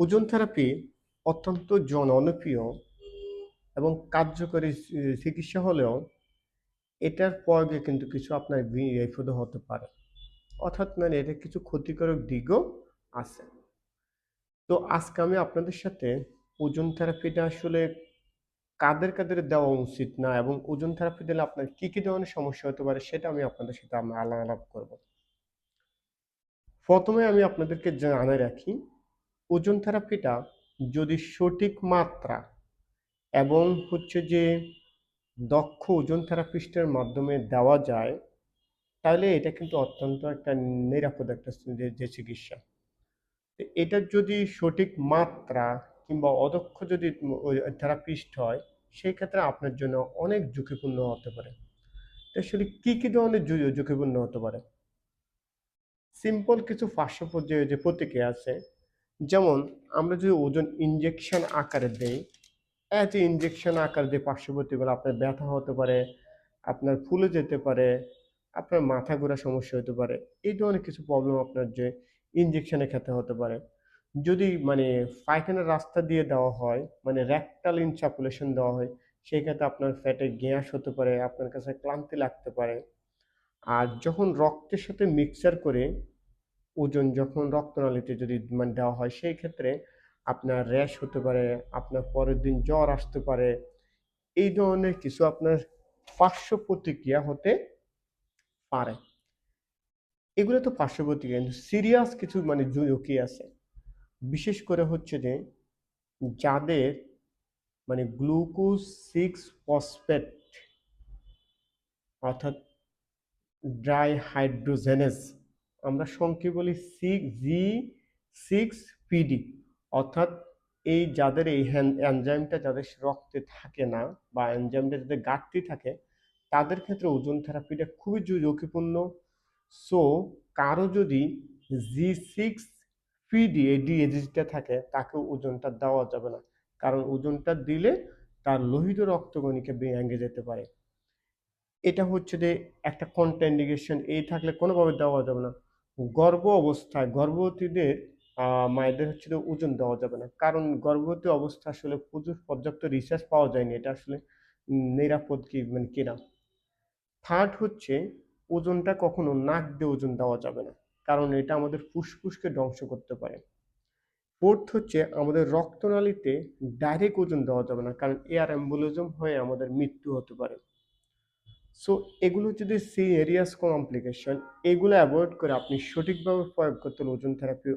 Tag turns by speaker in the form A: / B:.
A: ওজন থেরাপি অত্যন্ত জনপ্রিয় এবং কার্যকরী চিকিৎসা হলেও এটার প্রয়োগে কিন্তু কিছু আপনার বিপদও হতে পারে। অর্থাৎ মানে এটার কিছু ক্ষতিকারক দিকও আছে। তো আজকে আমি আপনাদের সাথে ওজন থেরাপিটা আসলে কাদের, কাদের দেওয়া উচিত না এবং ওজন থেরাপি দিলে আপনার কি, কি ধরনের সমস্যা হতে পারে সেটা আমি আপনাদের সাথে আমি আলাপ করব। ১ম এ আমি আপনাদেরকে জানায় রাখি, ওজন থেরাপিটা যদি সঠিক মাত্রা এবং হচ্ছে যে দক্ষ ওজন থেরাপিস্টের মাধ্যমে দেওয়া যায়, তাহলে এটা কিন্তু অত্যন্ত একটা নিরাপদ একটা যে, চিকিৎসা। এটার যদি সঠিক মাত্রা কিংবা অদক্ষ যদি থেরাপিস্ট হয়, সেই ক্ষেত্রে আপনার জন্য অনেক ঝুঁকিপূর্ণ হতে পারে। আসলে কি, কি ধরনের ঝুঁকিপূর্ণ হতে পারে? সিম্পল কিছু পার্শ্ব যে প্রতিক্রিয়া আছে, যেমন আমরা যদি ওজন ইনজেকশন আকারে দেই, যে ইনজেকশন আকারে যে পার্শ্ব প্রতিক্রিয়াগুলো আপনার ব্যথা হতে পারে, আপনার ফুলে যেতে পারে, আপনার মাথা ঘোরা সমস্যা হতে পারে। এই ধরনের কিছু প্রবলেম আপনার যে ইনজেকশনের ক্ষেত্রে হতে পারে। যদি মানে পায়খানার রাস্তা দিয়ে দেওয়া হয়, মানে র্যাকটাল ইনসাফুলেশন দেওয়া হয়, সেই ক্ষেত্রে আপনার ফ্যাটে গ্যাস হতে পারে, আপনার কাছে ক্লান্তি লাগতে পারে। আর যখন রক্তের সাথে মিক্সচার করে ওজন যখন রক্তনালীতে যদি মানে দেওয়া হয়, সেই ক্ষেত্রে আপনার র‍্যাশ হতে পারে, আপনার পরের দিন জ্বর আসতে পারে। এই ধরনের কিছু আপনার পার্শ্ব প্রতিক্রিয়া হতে পারে। এগুলো তো পার্শ্ব প্রতিক্রিয়া। কিন্তু সিরিয়াস কিছু মানে ঝুঁকি আছে। বিশেষ করে হচ্ছে যে যাদের মানে গ্লুকোজ সিক্স ফসফেট অর্থাৎ ডাইহাইড্রোজেনেজ আমরা সংক্ষেপে বলি সিক্স জি সি G6PD অর্থাৎ এই যাদের এই হ্যান এনজাইমটা যাদের রক্তে থাকে না বা এনজাইমটা যাদের ঘাটতি থাকে, তাদের ক্ষেত্রে ওজন থেরাপিটা খুবই ঝুঁকিপূর্ণ। সো কারও যদি G6PD এই ডিজিজটা থাকে, তাকে ওজনটা দেওয়া যাবে না। কারণ ওজনটা দিলে তার লোহিত রক্তকণিকা ভেঙে যেতে পারে। এটা হচ্ছে যে একটা কন্ট্রাইন্ডিকেশন এই থাকলে কোনোভাবে দেওয়া যাবে না। গর্ভ অবস্থায়, গর্ভবতীদের মায়েদের হচ্ছে ওজন দেওয়া যাবে না। কারণ গর্ভবতী অবস্থা আসলে প্রচুর পর্যাপ্ত রিসার্চ পাওয়া যায়নি। এটা আসলে নিরাপদ কি মানে কিনা। থার্ড হচ্ছে ওজনটা কখনো নাক দিয়ে ওজন দেওয়া যাবে না। কারণ এটা আমাদের ফুসফুসকে ধ্বংস করতে পারে। ফোর্থ হচ্ছে আমাদের রক্তনালীতে ডাইরেক্ট ওজন দেওয়া যাবে না। কারণ এয়ার এম্বোলিজম হয়ে আমাদের মৃত্যু হতে পারে। সো এগুলো যদি সিরিয়াস কোনো কমপ্লিকেশন, এগুলো অ্যাভয়েড করে আপনি সঠিকভাবে প্রয়োগ করতে ওজন থেরাপি